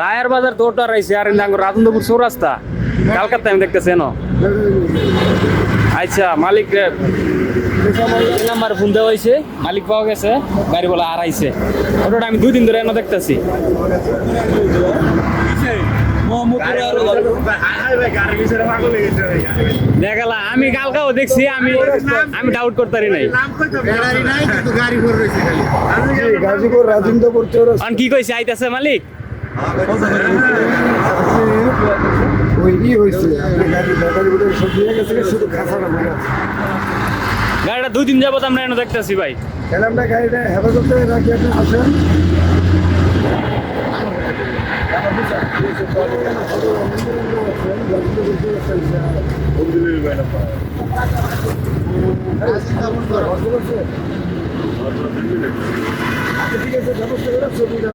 রায়ের বাজার আর আইছে আর রাজেন্দ্রপুর চৌরাস্তা। কালকাতায় আমি দেখতেছি, এনো? আচ্ছা মালিক নাম্বার ফোন দেওয়া হয়েছে, মালিক পাওয়া গেছে, গাড়ি বলে আর আইছে ওটা আমি দুই দিন ধরে এনে দেখতেছি। দেখালা আমি কালকাও দেখছি আমি আমি ডাউট করতে পারি নাই। গাজীপুর রাজেন্দ্রপুর চৌরাস্তা কি কইছে আইতাছে মালিক? গাড়িটা দুই দিন যাবত আমরা এনে দেখতেছি ভাই। আমরা গাড়িটা হেফাজতে রাখি আপনি আসেন। আচ্ছা, ঠিক আছে ব্যবস্থা করা ছবি